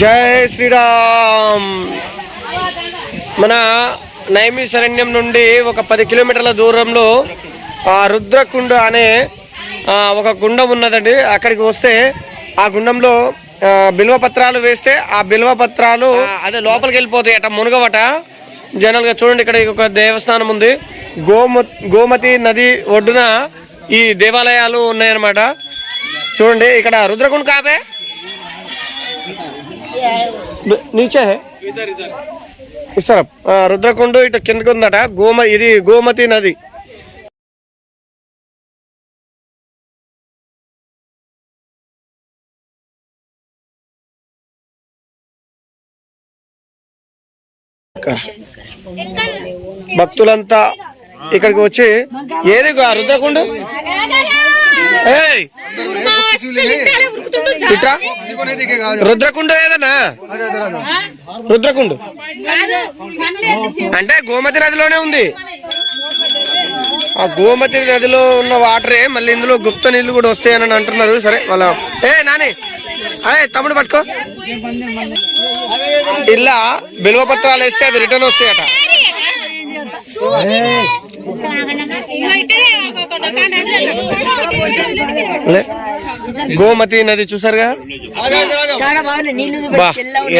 జై శ్రీరామ్. మన నైమి శరణ్యం నుండి ఒక పది కిలోమీటర్ల దూరంలో ఆ రుద్రకుండ అనే ఒక గుండం ఉన్నదండి. అక్కడికి వస్తే ఆ గుండంలో బిల్వ పత్రాలు వేస్తే ఆ బిల్వ పత్రాలు అదే లోపలికి వెళ్ళిపోతాయి అట మునగవట. జనరల్గా చూడండి ఇక్కడ ఒక దేవస్థానం ఉంది. గోమ గోమతి నది ఒడ్డున ఈ దేవాలయాలు ఉన్నాయన్నమాట. చూడండి ఇక్కడ రుద్రకుండ కాపే? నీచే ఇస్తారా రుద్రకుండు ఇటు కిందకు ఉందట గోమ ఇది గోమతి నది. భక్తులంతా ఇక్కడికి వచ్చి ఏది గా రుద్రకుండు? రుద్రకుండు ఏదన్నా? రుద్రకుండు. అంటే గోమతి నదిలోనే ఉంది. ఆ గోమతి నదిలో ఉన్న వాటరే మళ్ళీ ఇందులో గుప్త నీళ్ళు కూడా వస్తాయని అంటున్నారు. సరే వాళ్ళ ఏ నాని! అదే తమ్ముడు పట్టుకో. ఇలా బిల్వ పత్రాలు వేస్తే అవి రిటర్న్ వస్తాయట. గోమతి నది చూసారుగా.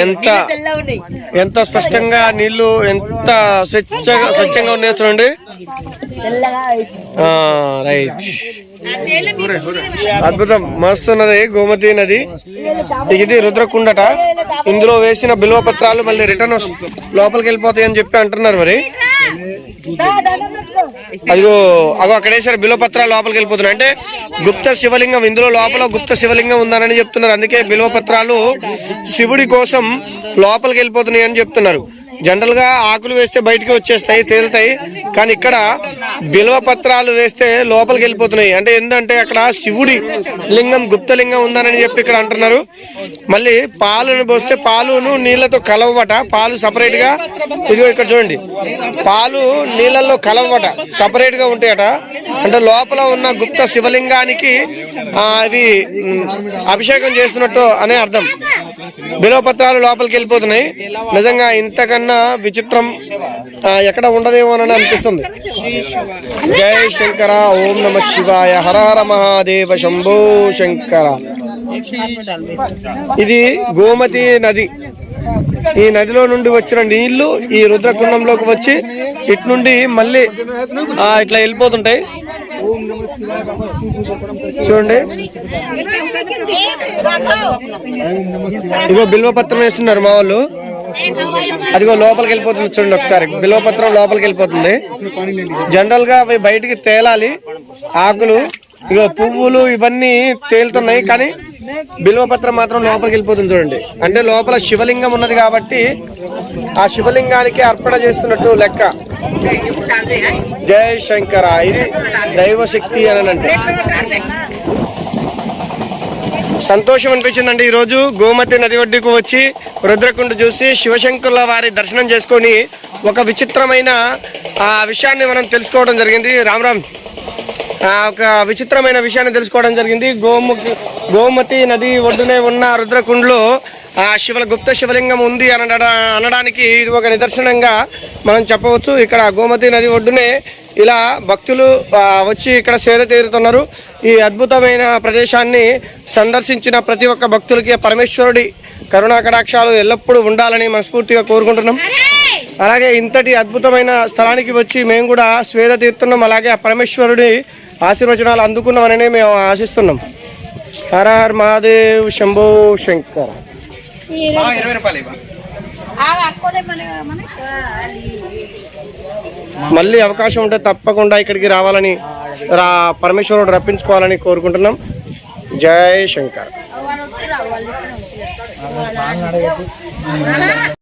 ఎంత ఎంత స్పష్టంగా నీళ్ళు ఎంత స్వచ్ఛంగా స్వచ్ఛంగా ఉన్నాయో చూడండి. రైట్. అద్భుతం. మస్తు ఉన్నది గోమతి నది. ఇది రుద్రకుండట. ఇందులో వేసిన బిల్వ పత్రాలు మళ్ళీ రిటర్న్ లోపలికి వెళ్ళిపోతాయి అని చెప్పి అంటున్నారు మరి. అదిగో అగో అక్కడ వేసారు బిల్వ పత్రాలు లోపలికి వెళ్ళిపోతున్నాయి. అంటే గుప్త శివలింగం ఇందులో లోపల గుప్త శివలింగం ఉందని చెప్తున్నారు. అందుకే బిల్వ పత్రాలు శివుడి కోసం లోపలికి వెళ్ళిపోతున్నాయి అని చెప్తున్నారు. జనరల్గా ఆకులు వేస్తే బయటికి వచ్చేస్తాయి తేలుతాయి. కానీ ఇక్కడ బిల్వ పత్రాలు వేస్తే లోపలికి వెళ్ళిపోతున్నాయి. అంటే ఏంటంటే అక్కడ శివుడి లింగం గుప్త లింగం ఉందని చెప్పి ఇక్కడ అంటున్నారు. మళ్ళీ పాలను పోస్తే పాలును నీళ్ళతో కలవట పాలు సపరేట్గా ఇదిగో ఇక్కడ చూడండి. పాలు నీళ్ళల్లో కలవట సపరేట్గా ఉంటాయట. అంటే లోపల ఉన్న గుప్త శివలింగానికి ఆ, అవి అభిషేకం చేస్తున్నట్టు అనే అర్థం. బిలవపత్రాలు లోపలికి వెళ్ళిపోతున్నాయి. నిజంగా ఇంతకన్నా విచిత్రం ఎక్కడ ఉండదేమో అని అనిపిస్తుంది. జై శంకర ఓం నమ శివాయ హర హర మహాదేవ శంభో శంకర. ఇది గోమతి నది. ఈ నదిలో నుండి వచ్చిన నీళ్ళు ఈ రుద్రకుండంలోకి వచ్చి ఇటు నుండి మళ్ళీ ఇట్లా వెళ్ళిపోతుంటాయి. చూడండి. ఇగో బిల్వపత్రం వేస్తున్నారు మా వాళ్ళు. అదిగో లోపలికి వెళ్ళిపోతుంది చూడండి ఒకసారి. బిల్వ పత్రం లోపలికి వెళ్ళిపోతుంది. జనరల్గా అవి బయటికి తేలాలి. ఆకులు ఇగో పువ్వులు ఇవన్నీ తేలుతున్నాయి. కానీ బిల్వ పత్రం మాత్రం లోపలికి వెళ్ళిపోతుంది చూడండి. అంటే లోపల శివలింగం ఉన్నది కాబట్టి ఆ శివలింగానికి అర్పణ చేస్తున్నట్టు లెక్క. జయ శంకర. ఇది దైవశక్తి అని అంటే. సంతోషం అనిపించిందండి ఈరోజు. గోమతి నది ఒడ్డుకు వచ్చి రుద్రకుండ చూసి శివశంకర్ల వారి దర్శనం చేసుకొని ఒక విచిత్రమైన ఆ విషయాన్ని మనం తెలుసుకోవడం జరిగింది. రామ్ రామ్. ఒక విచిత్రమైన విషయాన్ని తెలుసుకోవడం జరిగింది. గోము గోమతి నది ఒడ్డునే ఉన్న రుద్రకుండ్లో ఆ శివల గుప్త శివలింగం ఉంది అనడ అనడానికి ఇది ఒక నిదర్శనంగా మనం చెప్పవచ్చు. ఇక్కడ గోమతి నది ఒడ్డునే ఇలా భక్తులు వచ్చి ఇక్కడ సేద తీరుతున్నారు. ఈ అద్భుతమైన ప్రదేశాన్ని సందర్శించిన ప్రతి ఒక్క భక్తులకి పరమేశ్వరుడి కరుణా కటాక్షాలు ఎల్లప్పుడూ ఉండాలని మనస్ఫూర్తిగా కోరుకుంటున్నాం. అలాగే ఇంతటి అద్భుతమైన స్థలానికి వచ్చి మేము కూడా స్వేద తీరుతున్నాం అలాగే ఆ పరమేశ్వరుడి ఆశీర్వచనాలు అందుకున్నామని మేము ఆశిస్తున్నాం. హర హర్ మహాదేవ్ శంభో శంకర. మళ్ళీ అవకాశం ఉంటే తప్పకుండా ఇక్కడికి రావాలని రా పరమేశ్వరుడు రప్పించుకోవాలని కోరుకుంటున్నాం. జై శంకర్.